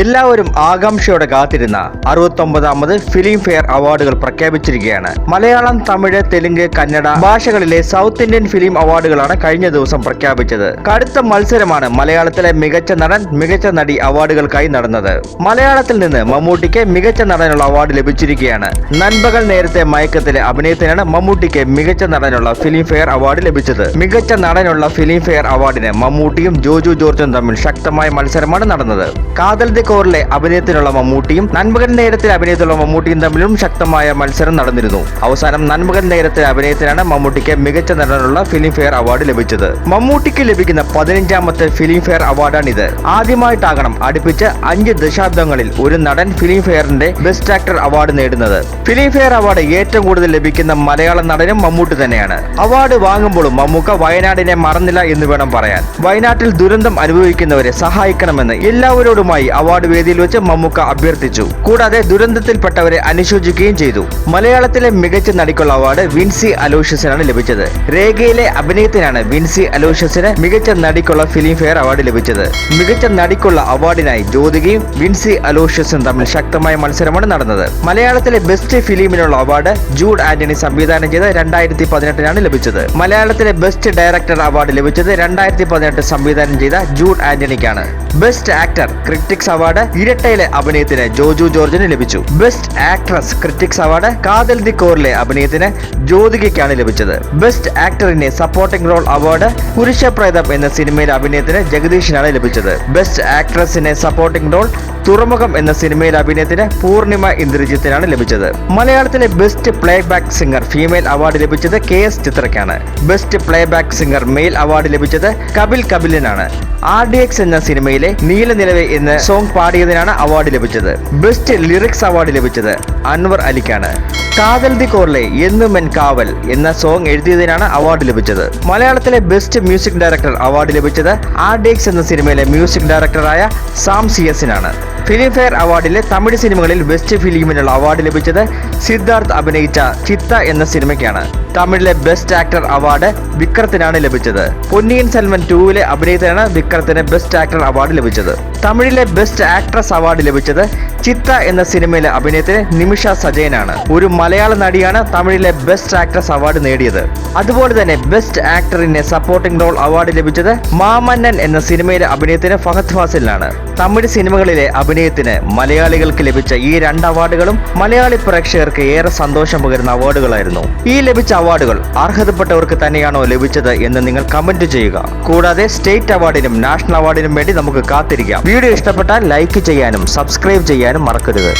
എല്ലാവരും ആകാംക്ഷയോടെ കാത്തിരുന്ന അറുപത്തൊമ്പതാമത് ഫിലിം ഫെയർ അവാർഡുകൾ പ്രഖ്യാപിച്ചിരിക്കുകയാണ്. മലയാളം തമിഴ് തെലുങ്ക് കന്നഡ ഭാഷകളിലെ സൗത്ത് ഇന്ത്യൻ ഫിലിം അവാർഡുകളാണ് കഴിഞ്ഞ ദിവസം പ്രഖ്യാപിച്ചത്. കടുത്ത മത്സരമാണ് മലയാളത്തിലെ മികച്ച നടൻ മികച്ച നടി അവാർഡുകൾക്കായി നടന്നത്. മലയാളത്തിൽ നിന്ന് മമ്മൂട്ടിക്ക് മികച്ച നടനുള്ള അവാർഡ് ലഭിച്ചിരിക്കുകയാണ്. നൻപകൽ നേരത്തെ മയക്കത്തിലെ അഭിനയത്തിനാണ് മമ്മൂട്ടിക്ക് മികച്ച നടനുള്ള ഫിലിം ഫെയർ അവാർഡ് ലഭിച്ചത്. മികച്ച നടനുള്ള ഫിലിം ഫെയർ അവാർഡിന് മമ്മൂട്ടിയും ജോജു ജോർജും തമ്മിൽ ശക്തമായ മത്സരമാണ് നടന്നത്. കാതൽ കോറിലെ അഭിനയത്തിനുള്ള മമ്മൂട്ടിയും നന്മകൻ നേരത്തിൽ അഭിനയത്തിലുള്ള മമ്മൂട്ടിയും തമ്മിലും ശക്തമായ മത്സരം നടന്നിരുന്നു. അവസാനം നന്മകൻ നേരത്തിലെ അഭിനയത്തിനാണ് മമ്മൂട്ടിക്ക് മികച്ച നടനുള്ള ഫിലിം ഫെയർ അവാർഡ് ലഭിച്ചത്. മമ്മൂട്ടിക്ക് ലഭിക്കുന്ന പതിനഞ്ചാമത്തെ ഫിലിം ഫെയർ അവാർഡാണിത്. ആദ്യമായിട്ടാകണം അടുപ്പിച്ച് അഞ്ച് ദശാബ്ദങ്ങളിൽ ഒരു നടൻ ഫിലിം ഫെയറിന്റെ ബെസ്റ്റ് ആക്ടർ അവാർഡ് നേടുന്നത്. ഫിലിം ഫെയർ അവാർഡ് ഏറ്റവും കൂടുതൽ ലഭിക്കുന്ന മലയാള നടനും മമ്മൂട്ടി തന്നെയാണ്. അവാർഡ് വാങ്ങുമ്പോഴും മമ്മൂക്ക വയനാടിനെ മറന്നില്ല എന്ന് വേണം പറയാൻ. വയനാട്ടിൽ ദുരന്തം അനുഭവിക്കുന്നവരെ സഹായിക്കണമെന്ന് എല്ലാവരോടുമായി അവാർഡ് വേദിയിൽ വെച്ച് മമ്മൂക്ക അഭ്യർത്ഥിച്ചു. കൂടാതെ ദുരന്തത്തിൽപ്പെട്ടവരെ അനുശോചിക്കുകയും ചെയ്തു. മലയാളത്തിലെ മികച്ച നടിക്കുള്ള അവാർഡ് വിൻസി അലോഷ്യസിനാണ് ലഭിച്ചത്. രേഖയിലെ അഭിനയത്തിനാണ് വിൻസി അലോഷ്യസിന് മികച്ച നടിക്കുള്ള ഫിലിം ഫെയർ അവാർഡ് ലഭിച്ചത്. മികച്ച നടിക്കുള്ള അവാർഡിനായി ജ്യോതികയും വിൻസി അലോഷ്യസും തമ്മിൽ ശക്തമായ മത്സരമാണ് നടന്നത്. മലയാളത്തിലെ ബെസ്റ്റ് ഫിലിമിനുള്ള അവാർഡ് ജൂഡ് ആന്റണി സംവിധാനം ചെയ്ത രണ്ടായിരത്തി പതിനെട്ടിനാണ് ലഭിച്ചത്. മലയാളത്തിലെ ബെസ്റ്റ് ഡയറക്ടർ അവാർഡ് ലഭിച്ചത് രണ്ടായിരത്തി പതിനെട്ട് സംവിധാനം ചെയ്ത ജൂഡ് ആന്റണിക്കാണ്. ബെസ്റ്റ് ആക്ടർ ക്രിറ്റിക്സ് അവാർഡ് ഇരട്ടയിലെ അഭിനയത്തിന് ജോജു ജോർജിന് ലഭിച്ചു. Best actress critics award Kaathal the കോറിലെ അഭിനയത്തിന് ജ്യോതികയ്ക്കാണ് ലഭിച്ചത്. ബെസ്റ്റ് ആക്ടറിനെ സപ്പോർട്ടിംഗ് റോൾ അവാർഡ് പുരുഷപ്രേതം എന്ന സിനിമയിലെ അഭിനയത്തിന് ജഗദീഷിനാണ് ലഭിച്ചത്. ബെസ്റ്റ് ആക്ട്രസിന്റെ സപ്പോർട്ടിംഗ് റോൾ തുറമുഖം എന്ന സിനിമയിലെ അഭിനയത്തിന് പൂർണിമ ഇന്ദ്രജിത്തിനാണ് ലഭിച്ചത്. മലയാളത്തിലെ best playback singer female award ലഭിച്ചത് K S ചിത്രയ്ക്കാണ്. Best playback singer male award ലഭിച്ചത് കപിൽ കപിലിനാണ്. ആർ ഡി എക്സ് എന്ന സിനിമയിലെ നീലനിലവേ എന്ന സോങ് പാടിയതിനാണ് അവാർഡ് ലഭിച്ചത്. ബെസ്റ്റ് ലിറിക്സ് അവാർഡ് ലഭിച്ചത് അൻവർ അലിക്കാണ്. കാതൽ ദി കോർലെ എന്നും എൻ കാവൽ എന്ന സോങ് എഴുതിയതിനാണ് അവാർഡ് ലഭിച്ചത്. മലയാളത്തിലെ ബെസ്റ്റ് മ്യൂസിക് ഡയറക്ടർ അവാർഡ് ലഭിച്ചത് ആർ ഡേക്സ് എന്ന സിനിമയിലെ മ്യൂസിക് ഡയറക്ടറായ സാം സി എസിനാണ് ഫിലിംഫെയർ അവാർഡിലെ തമിഴ് സിനിമകളിൽ ബെസ്റ്റ് ഫിലിമിനുള്ള അവാർഡ് ലഭിച്ചത് സിദ്ധാർത്ഥ് അഭിനയിച്ച ചിത്ത എന്ന സിനിമയ്ക്കാണ്. തമിഴിലെ ബെസ്റ്റ് ആക്ടർ അവാർഡ് വിക്രത്തിനാണ് ലഭിച്ചത്. പൊന്നിയൻ സെൽവൻ ടൂവിലെ അഭിനയത്തിനാണ് വിക്രത്തിന് ബെസ്റ്റ് ആക്ടർ അവാർഡ് ലഭിച്ചത്. തമിഴിലെ ബെസ്റ്റ് ആക്ട്രസ് അവാർഡ് ലഭിച്ചത് ചിത്ത എന്ന സിനിമയിലെ അഭിനയത്തിന് നിമിഷ സജയനാണ്. ഒരു മലയാള നടിയാണ് തമിഴിലെ ബെസ്റ്റ് ആക്ട്രസ് അവാർഡ് നേടിയത്. അതുപോലെ തന്നെ ബെസ്റ്റ് ആക്ടറിന് സപ്പോർട്ടിംഗ് റോൾ അവാർഡ് ലഭിച്ചത് മാമന്നൻ എന്ന സിനിമയിലെ അഭിനയത്തിന് ഫഹദ് ഫാസിലിനാണ്. തമിഴ് സിനിമകളിലെ അഭിനയത്തിന് മലയാളികൾക്ക് ലഭിച്ച ഈ രണ്ട് അവാർഡുകളും മലയാളി പ്രേക്ഷകർക്ക് ഏറെ സന്തോഷം പകരുന്ന അവാർഡുകളായിരുന്നു. ഈ ലഭിച്ച അവാർഡുകൾ അർഹതപ്പെട്ടവർക്ക് തന്നെയാണോ ലഭിച്ചത് എന്ന് നിങ്ങൾ കമന്റ് ചെയ്യുക. കൂടാതെ സ്റ്റേറ്റ് അവാർഡിനും നാഷണൽ അവാർഡിനും വേണ്ടി നമുക്ക് കാത്തിരിക്കാം. വീഡിയോ ഇഷ്ടപ്പെട്ടാൽ ലൈക്ക് ചെയ്യാനും സബ്സ്ക്രൈബ് ചെയ്യാനും எல்லாரும் மறக்குதுங்க